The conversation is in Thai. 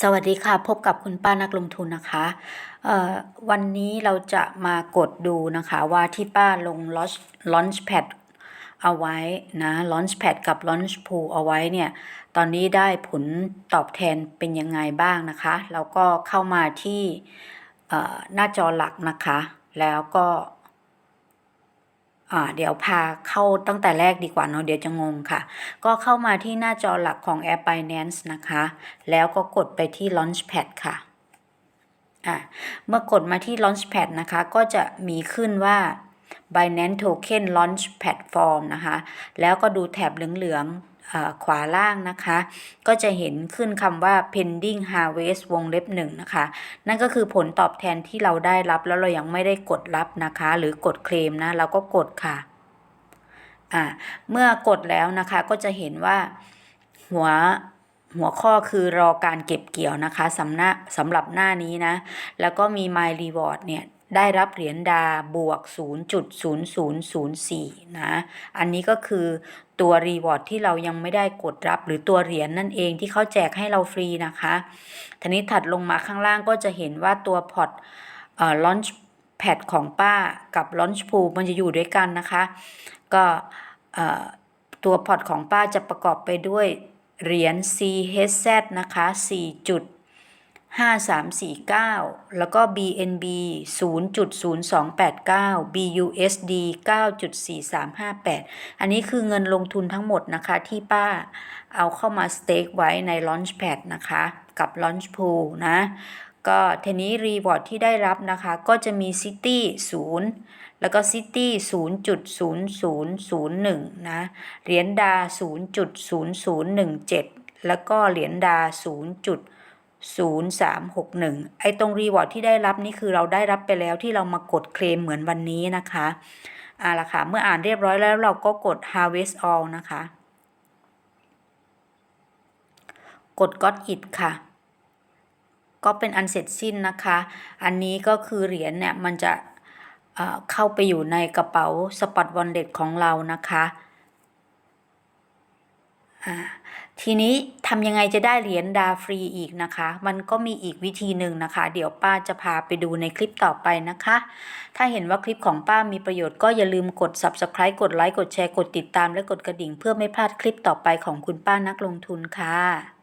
สวัสดีค่ะ พบกับคุณป้านักลงทุนนะคะวันนี้เราจะมากดดูนะคะว่าที่ป้าลง Launchpad เอาไว้นะ launchpad กับ launch pool เอาไว้เนี่ย ตอนนี้ได้ผลตอบแทนเป็นยังไงบ้างนะคะ แล้วก็เข้ามาที่หน้าจอหลักนะคะ แล้วก็ เดี๋ยวพาเข้าตั้งแต่แรกดีกว่าเนาะเดี๋ยวจะงงค่ะ ก็เข้ามาที่หน้าจอหลักของ Air Finance นะคะ แล้วก็กดไปที่ Launchpad ค่ะอะเมื่อกดมาที่ Launchpad นะคะ ก็จะมีขึ้นว่า Binance Token Launch Platform นะคะ แล้วก็ดูแถบเหลืองๆ ขวาล่างนะคะ ก็จะเห็นขึ้นคำว่า pending harvest วงเล็บหนึ่งนะคะ นั่นก็คือผลตอบแทนที่เราได้รับแล้วเรายังไม่ได้กดรับนะคะ หรือกดเคลมนะ เราก็กดค่ะ อ่า เมื่อกดแล้วนะคะก็จะเห็นว่าหัวหัวข้อคือรอการเก็บเกี่ยวนะคะสำหรับสำหรับหน้านี้นะ แล้วก็มี My Reward เนี่ย ได้รับเหรียญดาบวก 0.0004 นะ อันนี้ก็คือตัวรีวอร์ดที่เรายังไม่ได้กดรับหรือตัวเหรียญนนั่นเองที่เขาแจกให้เราฟรีนะคะทีนี้ถัดลงมาข้างล่างก็จะเห็นว่าตัวพอร์ตเอ่อ launch pad ของป้ากับ launch pool มันจะอยู่ด้วยกันนะคะ ก็เอ่อตัวพอร์ตของป้าจะประกอบไปด้วยเหรียญ CHZ นะคะ 5349 แล้วก็ BNB 0.0289 BUSD 9.4358 อันนี้คือเงินลงทุนทั้งหมดนะคะที่ป้าเอาเข้ามาสเต็กไว้ใน Launchpad นะคะกับ Launch Pool นะ ก็ทีนี้รีวอร์ดที่ได้รับนะคะ ก็จะมี City 0 แล้วก็ City 0.0001 นะ เหรียญดา 0.0017 แล้วก็เหรียญดา 0 0361 ไอ้ตรงรีวอร์ดที่ได้รับนี่คือเราได้รับไปแล้วที่เรามากดเคลมเหมือนวันนี้นะคะอ่าละค่ะ เมื่ออ่านเรียบร้อยแล้วเราก็กด harvest all นะคะ กด got it ค่ะ ก็เป็นอันเสร็จสิ้นนะคะ อันนี้ก็คือเหรียญเนี่ยมันจะเเข้าไปอยู่ในกระเป๋า Spot Wallet ของเรานะคะ อ่า ทีนี้ทำยังไงจะได้เหรียญดาฟรีอีกนะคะ มันก็มีอีกวิธีหนึ่งนะคะ เดี๋ยวป้าจะพาไปดูในคลิปต่อไปนะคะ ถ้าเห็นว่าคลิปของป้ามีประโยชน์ก็อย่าลืมกด Subscribe กดไลค์กดแชร์กดติดตามและกดกระดิ่ง เพื่อไม่พลาดคลิปต่อไปของคุณป้านักลงทุนค่ะ